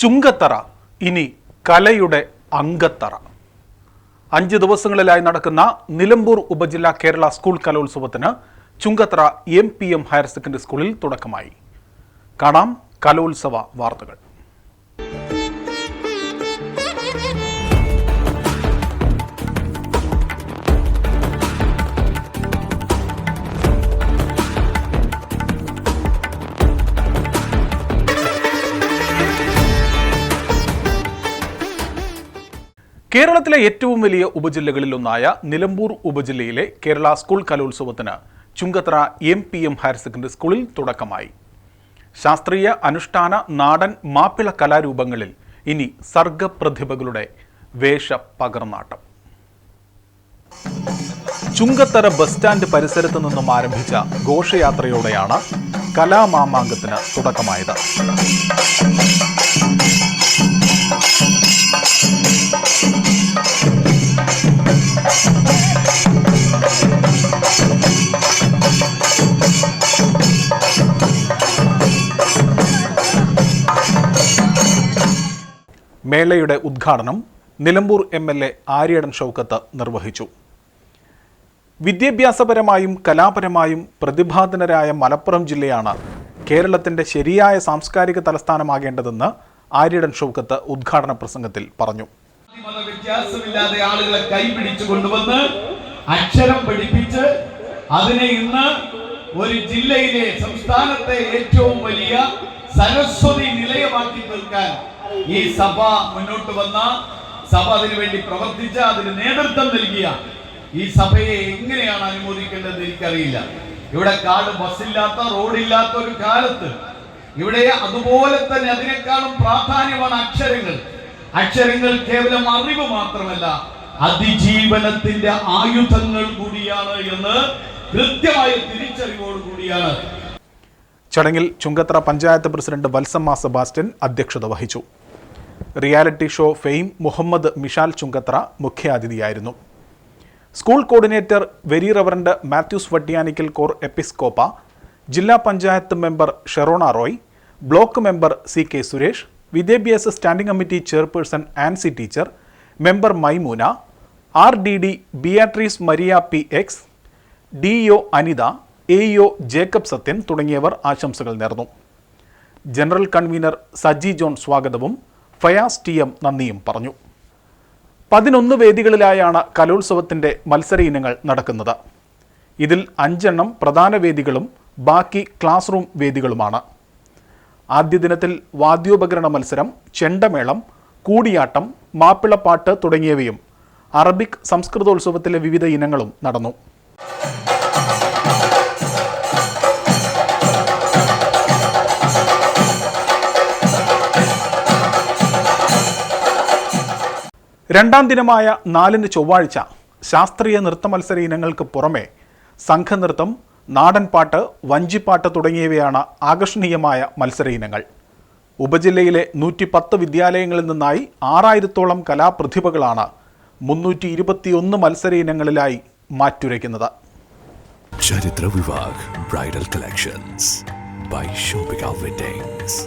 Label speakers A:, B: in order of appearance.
A: ചുങ്കത്തറ ഇനി കലയുടെ അങ്കത്തറ അഞ്ച് ദിവസങ്ങളിലായി നടക്കുന്ന നിലമ്പൂർ ഉപജില്ലാ കേരള സ്കൂൾ കലോത്സവത്തിന് Chungathara M P M higher secondary സ്കൂളിൽ തുടക്കമായി. കാണാം കലോത്സവ വാർത്തകൾ. കേരളത്തിലെ ഏറ്റവും വലിയ ഉപജില്ലകളിലൊന്നായ നിലമ്പൂർ ഉപജില്ലയിലെ കേരള സ്കൂൾ കലോത്സവത്തിന് Chungathara M P M higher secondary സ്കൂളിൽ തുടക്കമായി. ശാസ്ത്രീയ അനുഷ്ഠാന നാടൻ മാപ്പിള കലാരൂപങ്ങളിൽ ഇനി സർഗപ്രതിഭകളുടെ വേഷ പകർന്നാട്ടം ചുങ്കത്തറ ബസ് സ്റ്റാൻഡ് പരിസരത്ത് നിന്നും ആരംഭിച്ച ഘോഷയാത്രയോടെയാണ് കലാമാമാങ്കത്തിന് തുടക്കമായത്. മേളയുടെ ഉദ്ഘാടനം Nilambur M L A Aryadan Shoukath നിർവഹിച്ചു. വിദ്യാഭ്യാസപരമായും കലാപരമായും പ്രതിഭാധനരായ മലപ്പുറം ജില്ലയാണ് കേരളത്തിന്റെ ശരിയായ സാംസ്കാരിക തലസ്ഥാനമാകേണ്ടതെന്ന് ആര്യടൻ ഷൗക്കത്ത് ഉദ്ഘാടന പ്രസംഗത്തിൽ പറഞ്ഞു.
B: വ്യത്യാസമില്ലാതെ ആളുകളെ കൈപിടിച്ചു കൊണ്ടുവന്ന് അക്ഷരം പഠിപ്പിച്ച് അതിനെ ഇന്ന് ഒരു ജില്ലയിലെ സംസ്ഥാനത്തെ ഏറ്റവും വലിയ സരസ്വതി നിലയമാക്കി നിൽക്കാൻ ഈ സഭ മുന്നോട്ട് വന്ന സഭ അതിനുവേണ്ടി പ്രവർത്തിച്ച അതിന് നേതൃത്വം നൽകിയ ഈ സഭയെ എങ്ങനെയാണ് അനുമോദിക്കേണ്ടത് എനിക്കറിയില്ല. ഇവിടെ കാട് ബസ്സില്ലാത്ത റോഡില്ലാത്ത ഒരു കാലത്ത് ഇവിടെ അതുപോലെ തന്നെ അതിനേക്കാളും പ്രാധാന്യമാണ് അക്ഷരങ്ങൾ. അക്ഷരങ്ങൾ കേവലം അറിവ് മാത്രമല്ല അതിജീവനത്തിന്റെ ആയുധങ്ങൾ കൂടിയാണ് എന്ന് കൃത്യമായ തിരിച്ചറിവോട് കൂടിയാണ്
A: ചടങ്ങിൽ ചുങ്കത്ര പഞ്ചായത്ത് പ്രസിഡന്റ് വത്സമ്മ സെബാസ്റ്റ്യൻ അധ്യക്ഷത വഹിച്ചു. Reality show fame Muhammad Mishal Chungathara മുഖ്യാതിഥിയായിരുന്നു. School coordinator very reverend Mathews Vattiyanikkal core എപ്പിസ്കോപ്പ ജില്ലാ panchayat member Sherona Roy block member C K Suresh വിദ്യാഭ്യാസ standing committee chairperson Ancy teacher member Maimoona R D D Beatrice Maria P X D O Anitha A O Jacob Sathyan തുടങ്ങിയവർ ആശംസകൾ നേർന്നു. General convener Saji John സ്വാഗതവും Fayaz T M നന്ദിയും പറഞ്ഞു. പതിനൊന്ന് വേദികളിലായാണ് കലോത്സവത്തിന്റെ മത്സര ഇനങ്ങൾ നടക്കുന്നത്. ഇതിൽ അഞ്ചെണ്ണം പ്രധാന വേദികളും ബാക്കി ക്ലാസ് റൂം വേദികളുമാണ്. ആദ്യ ദിനത്തിൽ വാദ്യോപകരണ മത്സരം ചെണ്ടമേളം കൂടിയാട്ടം മാപ്പിളപ്പാട്ട് തുടങ്ങിയവയും അറബിക് സംസ്കൃതോത്സവത്തിലെ വിവിധ ഇനങ്ങളും നടന്നു. രണ്ടാം ദിനമായ നാലിന് ചൊവ്വാഴ്ച ശാസ്ത്രീയ നൃത്ത മത്സര ഇനങ്ങൾക്ക് പുറമെ സംഘനൃത്തം നാടൻപാട്ട് വഞ്ചിപ്പാട്ട് തുടങ്ങിയവയാണ് ആകർഷണീയമായ മത്സര ഇനങ്ങൾ. ഉപജില്ലയിലെ നൂറ്റി പത്ത് വിദ്യാലയങ്ങളിൽ നിന്നായി ആറായിരത്തോളം കലാപ്രതിഭകളാണ് മുന്നൂറ്റി ഇരുപത്തിയൊന്ന് മത്സര ഇനങ്ങളിലായി മാറ്റുരയ്ക്കുന്നത്.
C: ചരിത്ര ബ്രൈഡൽ കളക്ഷൻസ് ബൈ വെഡിങ്സ്